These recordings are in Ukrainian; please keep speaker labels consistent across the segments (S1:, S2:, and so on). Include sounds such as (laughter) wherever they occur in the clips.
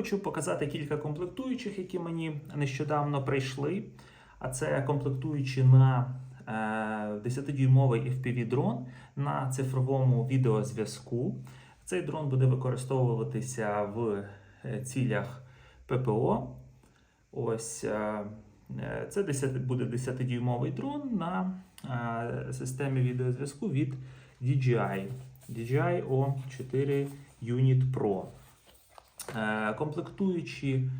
S1: Хочу показати кілька комплектуючих, які мені нещодавно прийшли. А це комплектуючі на е, 10-дюймовий FPV-дрон на цифровому відеозв'язку. Цей дрон буде використовуватися в е, цілях ППО. Ось е, е, це 10, буде 10-дюймовий дрон на е, системі відеозв'язку від DJI. DJI O4 Unit Pro. Е, Комплектуючи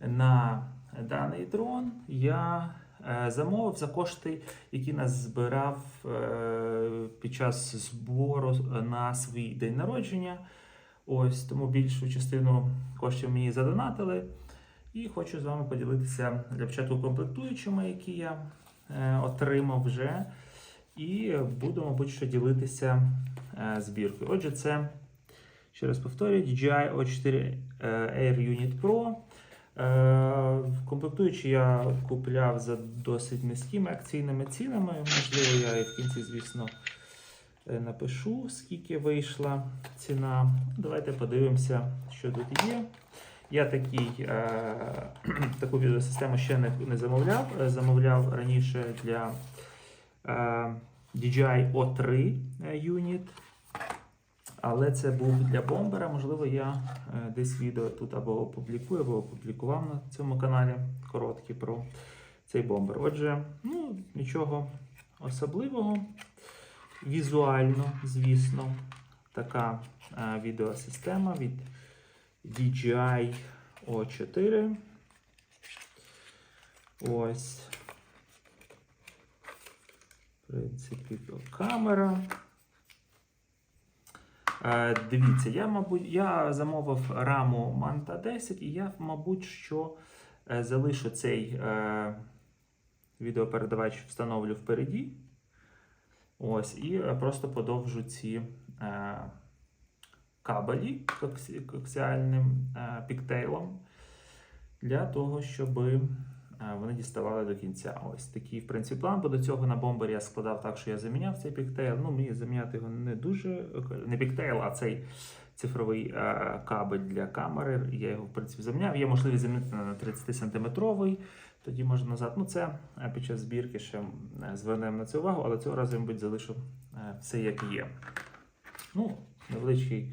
S1: на даний дрон, я е, замовив за кошти, які нас збирав е, під час збору на свій день народження. Ось тому більшу частину коштів мені задонатили. І хочу з вами поділитися для початку комплектуючими, які я отримав вже. І буду, мабуть, що ділитися збіркою. Отже, це, ще раз повторюю, DJI O4 Air Unit Pro. Е, Комплектуючи я купляв за досить низькими акційними цінами. Можливо, я і в кінці, звісно, е, напишу, скільки вийшла ціна. Давайте подивимося, що тут є. Я такий, е, (clears throat) таку відеосистему ще не, не замовляв. Е, Замовляв раніше для е, DJI O3 Unit. Але це був для бомбера. Можливо, я е, десь відео тут або опублікую, або опублікував на цьому каналі короткі про цей бомбер. Отже, ну, нічого особливого. Візуально, звісно, така е, відеосистема від DJI O4. Ось. В принципі, камера. Е, Дивіться, я, мабуть, я замовив раму Manta 10, і я, мабуть, що е, залишу цей е, відеопередавач, встановлю впереді. Ось, і просто подовжу ці кабелі коксі- коксіальним піктейлом для того, щоб е, вони діставали до кінця. Ось такий, в принципі, план. Бо до цього на бомбері я складав так, що я заміняв цей піктейл. Ну, мені заміняти його не дуже. Не піктейл, а цей цифровий е, кабель для камери. Я його, в принципі, заміняв. Є можливість замінити на 30 сантиметровий. Тоді можна назад. Ну, це е, під час збірки ще е, звернемо на це увагу, але цього разу, мабуть, залишу е, все як є. Ну, невеличкий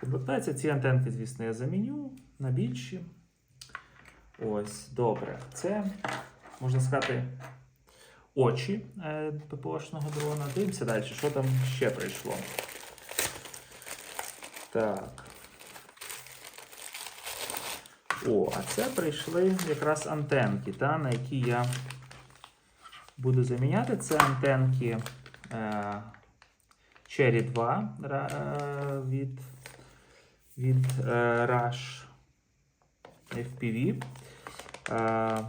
S1: комплектація. Ці антенки, звісно, я заміню на більші. Ось, добре. Це, можна сказати, очі е, ППОшного дрона. Дивимося далі, що там ще прийшло. Так. О, а це прийшли якраз антенки, та, на які я буду заміняти. Це антенки е, Cherry 2 е, від, від е, Rush FPV. Е,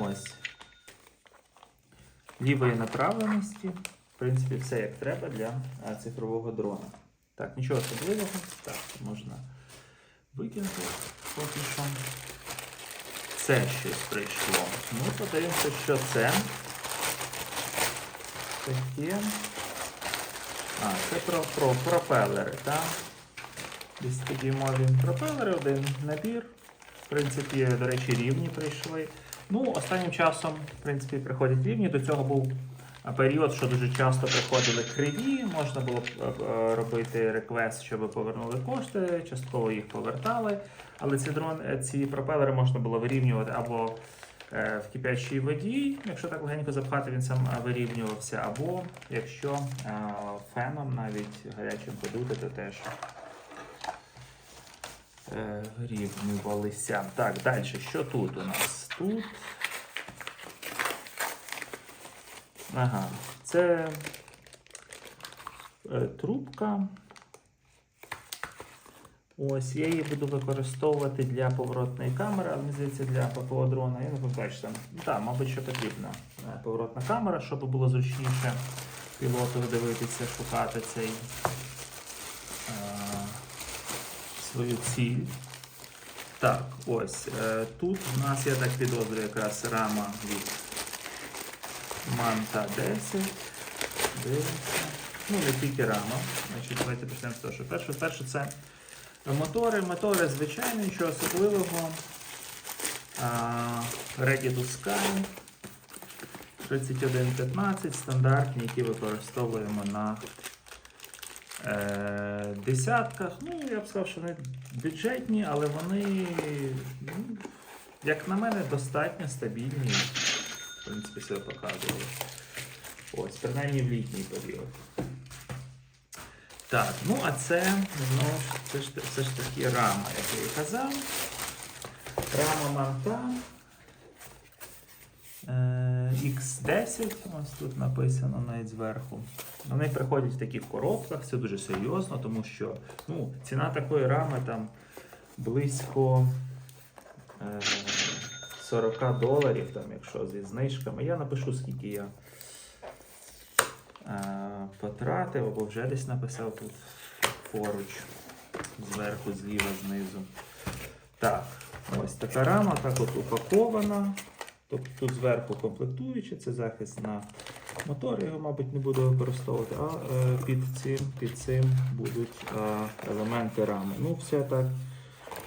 S1: ось. Лівої направленості. В принципі, все як треба для е, цифрового дрона. Так, нічого особливого. Так, можна викинути поки що. Це щось прийшло. Ну, подивимося, що це. Таке. А, це про, про пропелери, так? 10-дюймові пропелери, один набір. В принципі, до речі, рівні прийшли. Ну, останнім часом, в принципі, приходять рівні. До цього був період, що дуже часто приходили криві. Можна було е, е, робити реквест, щоб повернули кошти, частково їх повертали. Але ці дрон, е, ці пропелери можна було вирівнювати або е, в кипячій воді, якщо так легенько запхати, він сам е, вирівнювався, або якщо е, феном навіть гарячим подути, то теж е, вирівнювалися. Так, далі, що тут у нас? Тут. Ага, це е, трубка. Ось, я її буду використовувати для поворотної камери, але мені здається, для ППО дрона. Я не побачу там. Так, мабуть, що потрібна е, поворотна камера, щоб було зручніше пілоту дивитися, шукати цей свою ціль. Так, ось. Е, тут у нас, я так підозрюю, якраз рама від Манта 10. Дивимося. Ну, не тільки рама. Значить, давайте почнемо з того, що перше, перше це Мотори, мотори, звичайно, нічого особливого. Ready to Sky 3115, стандартні, які використовуємо на десятках. Ну, я б сказав, що вони бюджетні, але вони, ну, як на мене, достатньо стабільні. В принципі, себе показували. Ось, принаймні в літній період. Так, ну а це знову це ж все ж таки рама, як я і казав. Рама Манта е, X10, ось тут написано навіть зверху. Вони приходять в таких коробках, це дуже серйозно, тому що ну, ціна такої рами там близько е, 40 доларів, там, якщо зі знижками. Я напишу, скільки я е, потратив, або вже десь написав тут поруч, зверху, зліва, знизу. Так, ось така рама, так от упакована. Тобто тут зверху комплектуючи, це захист на мотор, його, мабуть, не буду використовувати, а е, під цим, під цим будуть елементи рами. Ну, все так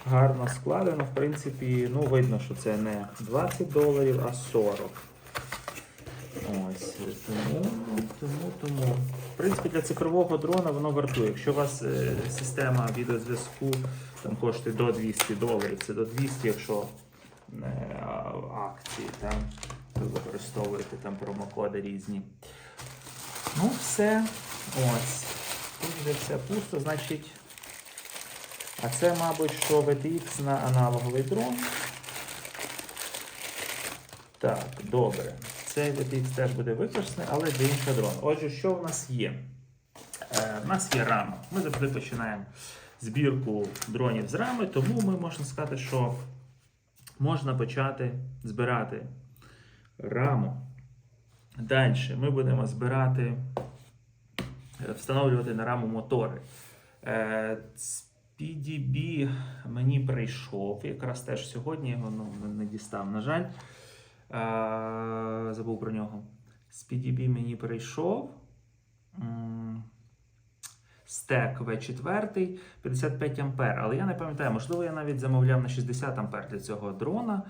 S1: гарно складено. В принципі, ну, видно, що це не 20 доларів, а 40. Ось, тому, тому, тому. В принципі, для цифрового дрона воно вартує. Якщо у вас е, система відеозв'язку там коштує до 200 доларів, це до 200, якщо акції, там, ви використовуєте там промокоди різні. Ну, все. Ось. Тут вже все пусто, значить. А це, мабуть, що VTX на аналоговий дрон. Так, добре. Цей VTX теж буде використаний, але для іншого дрон. Отже, що в нас є? Е, в нас є рама. Ми завжди починаємо збірку дронів з рами, тому ми можна сказати, що можна почати збирати раму. Далі ми будемо збирати, е, встановлювати на раму мотори. Е, PDB мені прийшов, якраз теж сьогодні його ну, не- не дістав, на жаль. Е, забув про нього. З PDB мені прийшов. Стек V4 55 ампер, але я не пам'ятаю, можливо, я навіть замовляв на 60 ампер для цього дрона.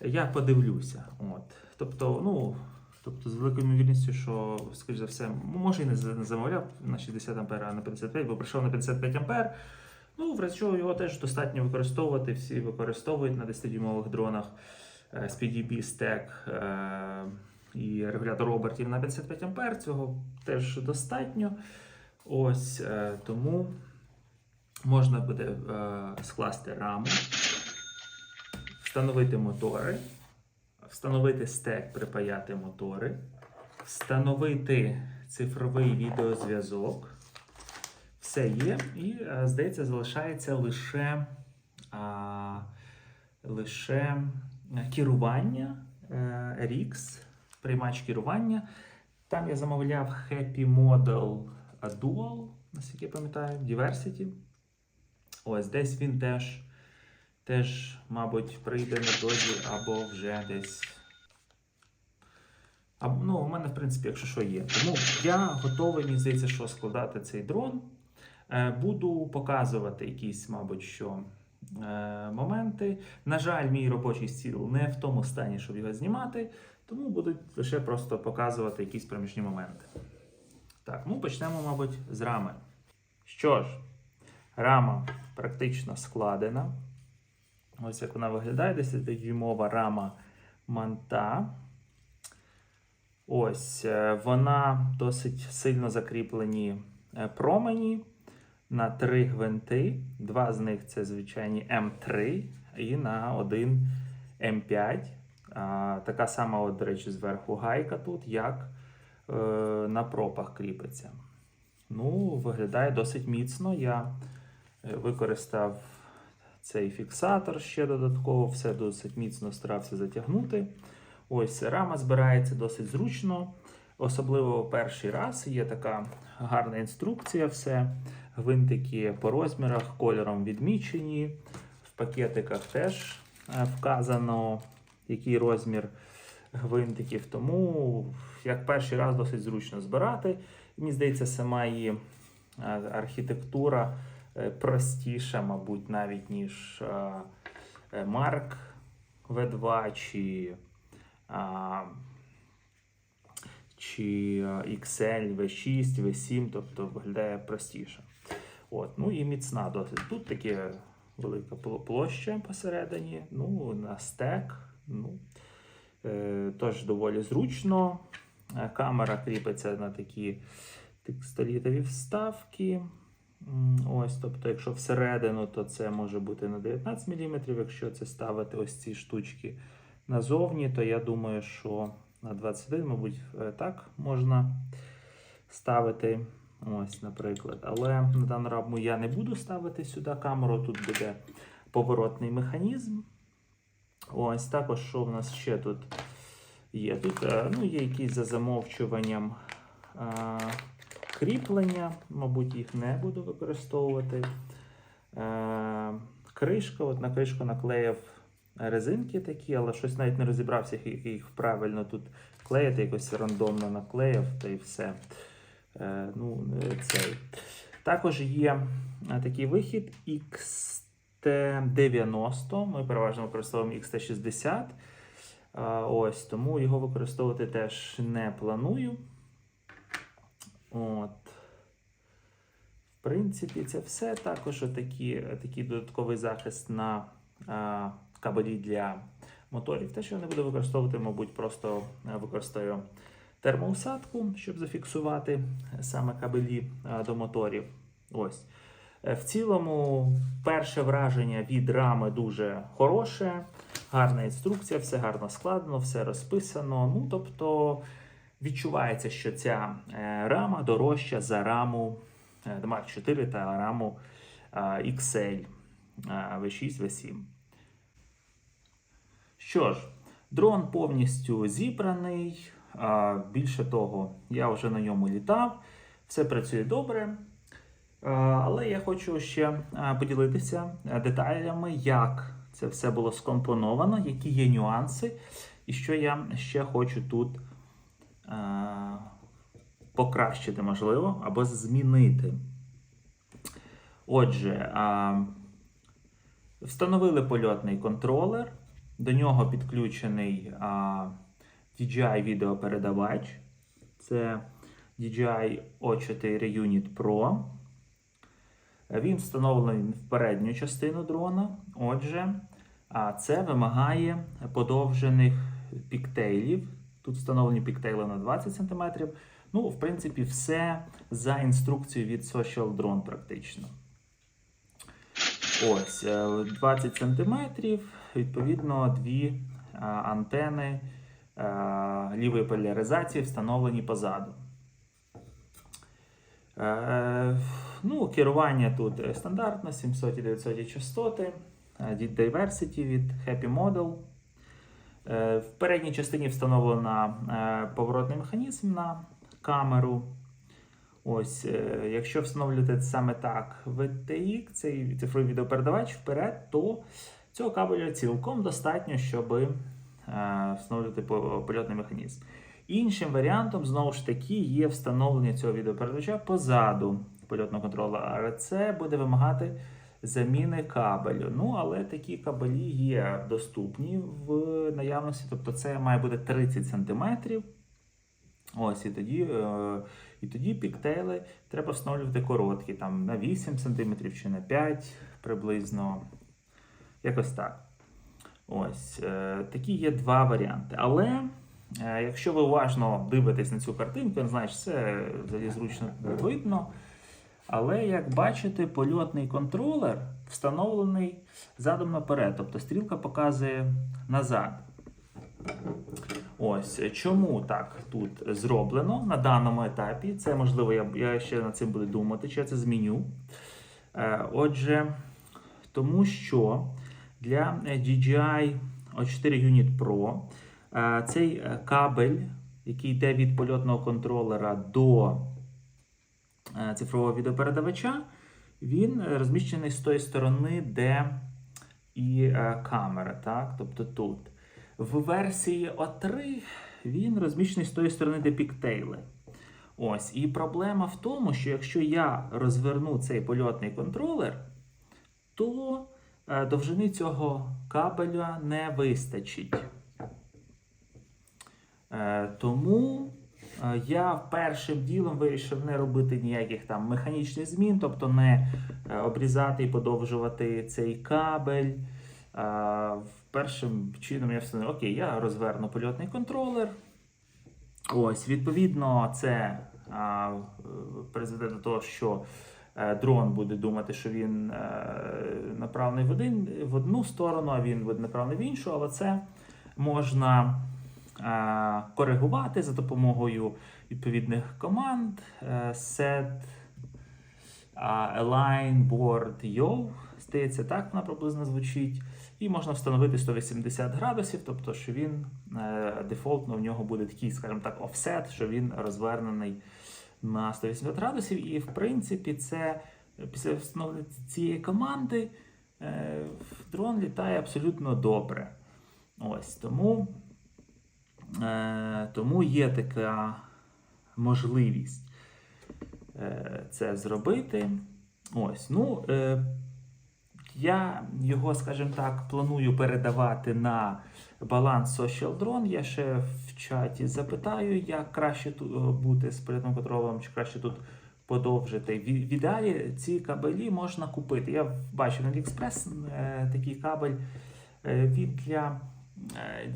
S1: Я подивлюся. От. Тобто, ну, тобто, з великою ймовірністю, що, скоріш за все, може і не замовляв на 60 ампер, а на 55, бо прийшов на 55 ампер. Ну, в разі чого його теж достатньо використовувати. Всі використовують на 10-дюймових дронах е, з PDB стек е, і регулятор обертів на 55 ампер. Цього теж достатньо. Ось е, тому можна буде е, скласти раму, встановити мотори, встановити стек, припаяти мотори, встановити цифровий відеозв'язок. Все є, і е, здається, залишається лише, а, лише керування RX, приймач керування. Там я замовляв Happy Model Dual, наскільки я пам'ятаю, Diversity. Ось десь він теж, теж, мабуть, прийде на дозі або вже десь. А, ну, у мене, в принципі, якщо що є. Тому я готовий, мені здається, що складати цей дрон. Е, Буду показувати якісь, мабуть, що е, моменти. На жаль, мій робочий стіл не в тому стані, щоб його знімати, тому будуть лише просто показувати якісь проміжні моменти. Так, ну почнемо, мабуть, з рами. Що ж, рама практично складена. Ось як вона виглядає, 10-дюймова рама манта. Ось е, вона досить сильно закріплені е, промені на три гвинти. Два з них це звичайні М3 і на один М5. А, така сама, от, до речі, зверху гайка тут, як на пропах кріпиться. Ну, виглядає досить міцно. Я е, використав цей фіксатор ще додатково, все досить міцно старався затягнути. Ось рама збирається досить зручно, особливо перший раз. Є така гарна інструкція, все. Гвинтики по розмірах, кольором відмічені. В пакетиках теж е, вказано, який розмір гвинтиків. Тому як перший раз досить зручно збирати. Мені здається, сама її е, архітектура е, простіша, мабуть, навіть ніж е, Mark V2 чи, чи XL V6, V7, тобто виглядає простіше. От, ну і міцна досить. Тут таке велика площа посередині, ну, на стек. Ну, е, тож доволі зручно. Е, Камера кріпиться на такі текстолітові вставки. Ось, тобто, якщо всередину, то це може бути на 19 мм. Якщо це ставити ось ці штучки назовні, то я думаю, що на 21, мабуть, е, так можна ставити. Ось, наприклад. Але на дану раму я не буду ставити сюди камеру. Тут буде поворотний механізм. Ось також, що в нас ще тут є? Тут е, ну, є якісь за замовчуванням е, кріплення, мабуть, їх не буду використовувати. Е, кришка, от на кришку наклеїв резинки такі, але щось навіть не розібрався, як їх правильно тут клеїти, якось рандомно наклеїв та і все. Е, ну, цей. Також є такий вихід XT90. Ми переважно використовуємо XT60. Ось, тому його використовувати теж не планую. От. В принципі, це все. Також отакі, такий додатковий захист на е, кабелі для моторів. Те, що я не буду використовувати, мабуть, просто е, використаю термоусадку, щоб зафіксувати саме кабелі е, до моторів. Ось. Е, В цілому, перше враження від рами дуже хороше, гарна інструкція, все гарно складено, все розписано. Ну, тобто відчувається, що ця е, рама дорожча за раму е, Mark 4 та раму е, XL е, V6, V7. Що ж, дрон повністю зібраний. Більше того, я вже на ньому літав, все працює добре. Але я хочу ще поділитися деталями, як це все було скомпоновано, які є нюанси, і що я ще хочу тут а, покращити, можливо, або змінити. Отже, а, встановили польотний контролер. До нього підключений а, DJI відеопередавач. Це DJI O4 Unit Pro. Він встановлений в передню частину дрона. Отже, а це вимагає подовжених піктейлів. Тут встановлені піктейли на 20 см. Ну, в принципі, все за інструкцією від Social Drone практично. Ось, е, 20 см, відповідно, дві а, антени лівої поляризації встановлені позаду. Е, ну, керування тут е, стандартне, 700 і 900 частоти, е, від Diversity від Happy Model. Е, В передній частині встановлено е, поворотний механізм на камеру. Ось, е, якщо встановлювати саме так VTX, цей цифровий відеопередавач вперед, то цього кабеля цілком достатньо, щоб е, встановлювати польотний механізм. Іншим варіантом, знову ж таки, є встановлення цього відеопередавача позаду польотного контролера, але це буде вимагати заміни кабелю. Ну, але такі кабелі є доступні в наявності, тобто це має бути 30 см. Ось, і тоді, е, і тоді піктейли треба встановлювати короткі, там на 8 см чи на 5 приблизно. Якось так. Ось, е, такі є два варіанти. Але е, якщо ви уважно дивитесь на цю картинку, знаю, це зручно видно. Але як бачите, польотний контролер встановлений задом наперед, тобто стрілка показує назад. Ось чому так тут зроблено на даному етапі. Це можливо, я, я ще над цим буду думати, чи я це зміню. Е, Отже, тому що для DJI O4 Unit Pro е, цей е, кабель, який йде від польотного контролера до цифрового відеопередавача, він е, розміщений з тої сторони, де і е, камера, так? тобто тут. В версії O3 він розміщений з тої сторони, де піктейли. Ось, і проблема в тому, що якщо я розверну цей польотний контролер, то е, довжини цього кабеля не вистачить. Е, тому е, я першим ділом вирішив не робити ніяких там механічних змін, тобто не е, обрізати і подовжувати цей кабель. Е, Першим чином я встановив, окей, я розверну польотний контролер. Ось, відповідно, це е, призведе до того, що е, дрон буде думати, що він е, направлений в, один, в одну сторону, а він направлений в іншу, але це можна е, коригувати за допомогою відповідних команд е, set align board yo, здається, так вона приблизно звучить. І можна встановити 180 градусів, тобто, що він е, дефолтно в нього буде такий, скажімо так, офсет, що він розвернений на 180 градусів. І в принципі, це після встановлення цієї команди е, дрон літає абсолютно добре. Ось тому, тому є така можливість е, це зробити. Ось, ну, е, я його, скажімо так, планую передавати на баланс Social Drone. Я ще в чаті запитаю, як краще тут е, бути з польотним контролем, чи краще тут подовжити. В ідеалі ці кабелі можна купити. Я бачив на AliExpress е, такий кабель. Е, він для е,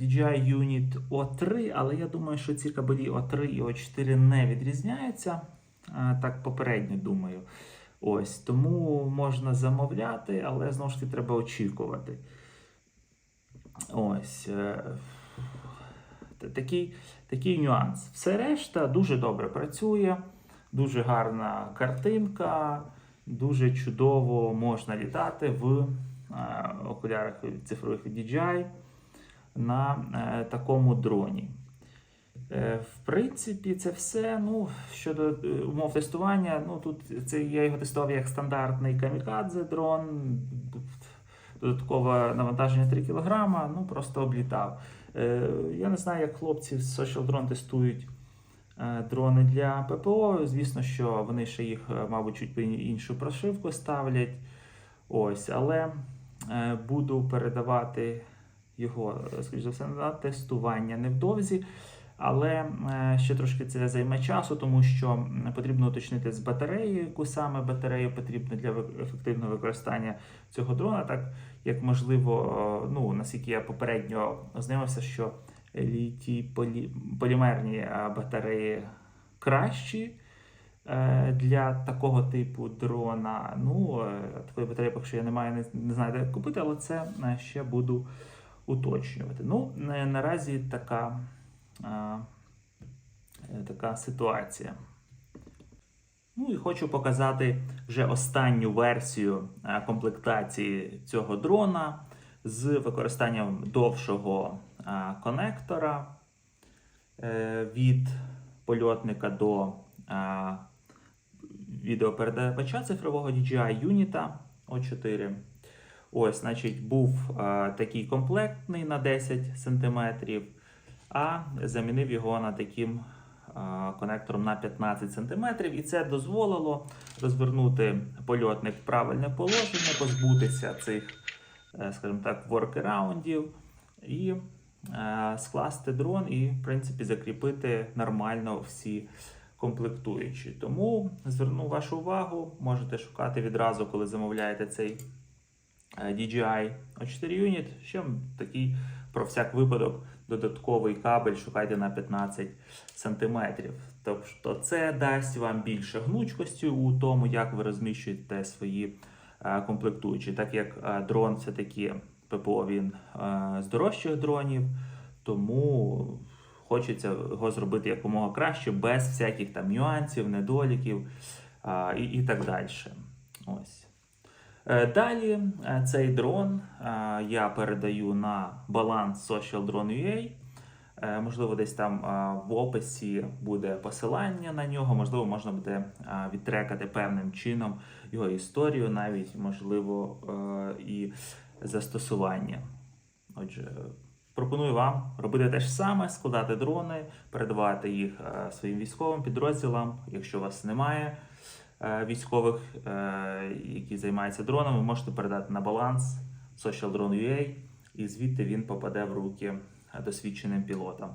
S1: DJI Unit O3, але я думаю, що ці кабелі O3 і O4 не відрізняються. Е, Так попередньо думаю. Ось, тому можна замовляти, але знову ж таки треба очікувати. Ось. е, Такий, такий нюанс. Все решта дуже добре працює, дуже гарна картинка, дуже чудово можна літати в е, окулярах цифрових DJI на е, такому дроні. Е, В принципі, це все. Ну, щодо е, умов тестування, ну тут це я його тестував як стандартний камікадзе дрон, додаткове навантаження 3 кг, ну просто облітав. Я не знаю, як хлопці з Social Drone тестують дрони для ППО. Звісно, що вони ще їх, мабуть, чуть іншу прошивку ставлять. Ось, але буду передавати його, е, скоріш за все, на тестування невдовзі. Але е, ще трошки це займе часу, тому що потрібно уточнити з батареєю, яку саме батарею потрібно для ефективного використання цього дрона. Так як можливо, е, ну наскільки я попередньо ознайомився, що літій полімерні батареї кращі для такого типу дрона. Ну, такої батареї, поки що я не маю, не, знаю, де купити, але це ще буду уточнювати. Ну, наразі така. А, е, така ситуація. Ну і хочу показати вже останню версію комплектації цього дрона з використанням довшого конектора е, від польотника до відеопередавача цифрового DJI Unita O4. Ось, значить, був е, такий комплектний на 10 см а замінив його на таким а, конектором на 15 см. І це дозволило розвернути польотник в правильне положення, позбутися цих, е, скажімо так, воркераундів і е, скласти дрон і, в принципі, закріпити нормально всі комплектуючі. Тому зверну вашу увагу, можете шукати відразу, коли замовляєте цей DJI O4 Unit. Ще такий про всяк випадок додатковий кабель шукайте на 15 см. Тобто це дасть вам більше гнучкості у тому, як ви розміщуєте свої е, комплектуючі. Так як е, дрон все-таки ППО він е, з дорожчих дронів, тому хочеться його зробити якомога краще, без всяких там нюансів, недоліків і, і так далі. Ось. Е, Далі е, цей дрон е, я передаю на баланс Social Drone Можливо, десь там в описі буде посилання на нього, можливо, можна буде відтрекати певним чином його історію, навіть можливо і застосування. Отже, пропоную вам робити те ж саме, складати дрони, передавати їх своїм військовим підрозділам. Якщо вас немає військових, е, які займаються дронами, можете передати на баланс Social Drone UA, і звідти він попаде в руки е, досвідченим пілотам.